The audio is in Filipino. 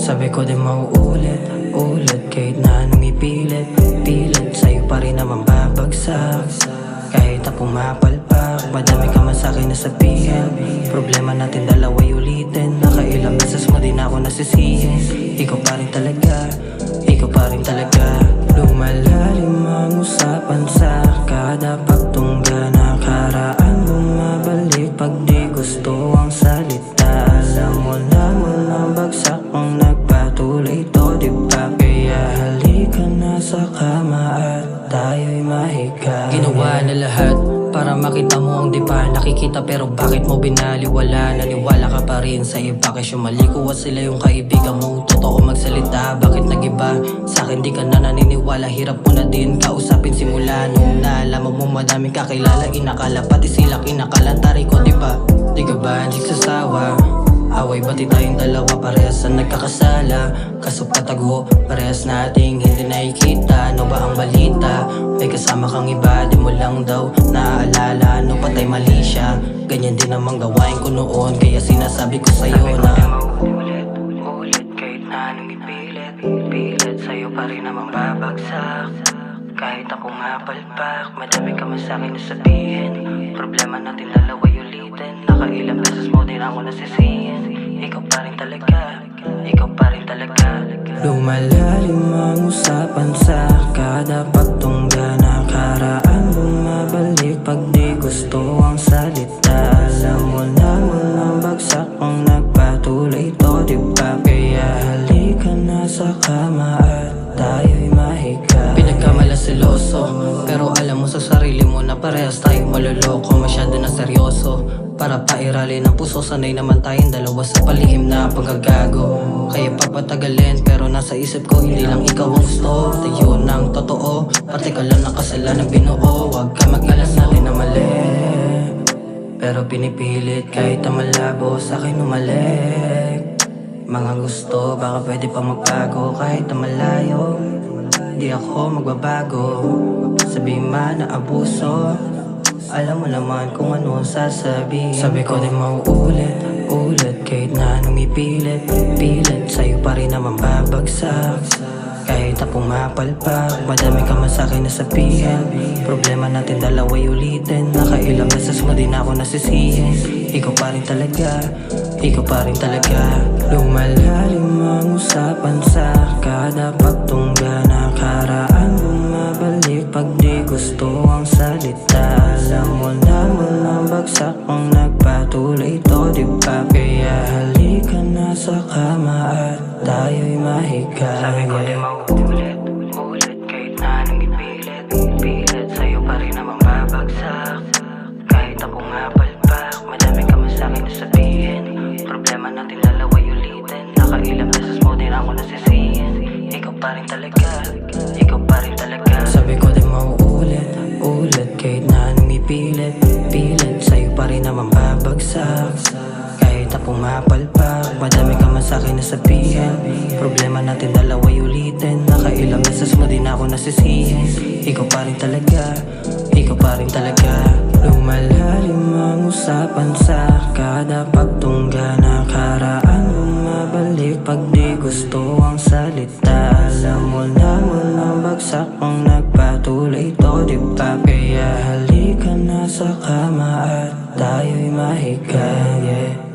Sabi ko di mauulit, ulit Kahit na anong ipilit, pilit Sa'yo pa rin naman babagsak. Kahit na pumapalpak Madami ka man sa'kin na sabihin Problema natin dalawa'y ulitin. Nakailang beses mo din ako nasisihin. Ikaw pa rin talaga, ikaw pa rin talaga. Lumalalim kama at tayo'y mahiga Ginawa na lahat para makita mo ang di nakikita Pero bakit mo binaliwala? Naniwala ka pa rin sa iba Kasi maliko at sila yung kaibigan mo Totoo magsalita, bakit nagiba? Sa akin di ka na naniniwala Hirap mo na din kausapin simula Nung naalaman mo madaming kakilala Inakala pati sila kinakalantari ko di ba? Di ka ba hindi sasawa? Away bati tayong dalawa parehas na nagkakasala. Kaso patago parehas nating hindi nakikita. Ano ba ang balita? May kasama kang iba di mo lang daw naaalala. Ano patay mali siya? Ganyan din namang gawain ko noon. Kaya sinasabi ko sa'yo na Ulit, ulit kahit na anong ipilit Pilit sa'yo pa rin namang babagsak kahit ako nga palpak Madami ka man sa'kin na sabihin Problema natin dalawa'y ulitin Nakailang beses mo din ako nasisihin. Ikaw pa rin talaga Ikaw pa rin talaga. Lumalalim ang usapan sa kada pagtungga parehas tayong maloloko Masyado na seryoso. Para pairali ng puso Sanay naman tayong dalawa sa palihim na pagkagago Kaya papatagalin Pero nasa isip ko hindi lang ikaw ang gusto. Tayo ng totoo Pati ka lang nakasala ng binuo. Huwag ka mag-alas natin na mali. Pero pinipilit kahit na malabo sa akin umalik. Mga gusto baka pwede pa magbago. Kahit na malayo Di ako magbabago. Sabi man na abuso Alam mo naman kung ano sasabihin. Sabi ko di mauulit, ulit Kahit na anong ipilit, pilit Sa'yo pa rin naman babagsak. Kahit na pumapalpak Madami ka man sa'kin na sabihin Problema natin dalawa'y ulitin. Nakailang beses mo din ako nasisihin. Ikaw pa rin talaga Ikaw pa rin talaga. Lumalalim ang usapan sa kada pagtungga Nakaraan bumabalik Alam mo naman ang bagsak ang nagpatuloy to di ba? Kaya halika na sa kama at tayo'y mahiga. Sabi ko di mauulit, ulit Kahit na anong ipilit, pilit Sa'yo pa rin namang babagsak. Kahit ako nga palpak Madami ka man sa'kin na sabihin. Problema natin dalawa'y ulitin. Nakailang beses mo din ako nasisihin. Ikaw pa rin talaga, ikaw pa rin talaga. Sabi ko di mauulit, ulit Kahit na anong ipilit, pilit. Sa'yo pa rin naman babagsak. Kahit na pumapalpak Madami ka man sa'kin na sabihin Problema natin dalawa'y ulitin. Nakailang beses mo din ako nasisihin. Ikaw pa rin talaga Ikaw pa rin talaga. Lumalalim ang usapan sa kada pagtungga Nakaraan pag di gusto ang salita Alam mo naman ang bagsak ang nagpatuloy to di ba? Kaya halika na sa kama at tayo'y mahiga yeah.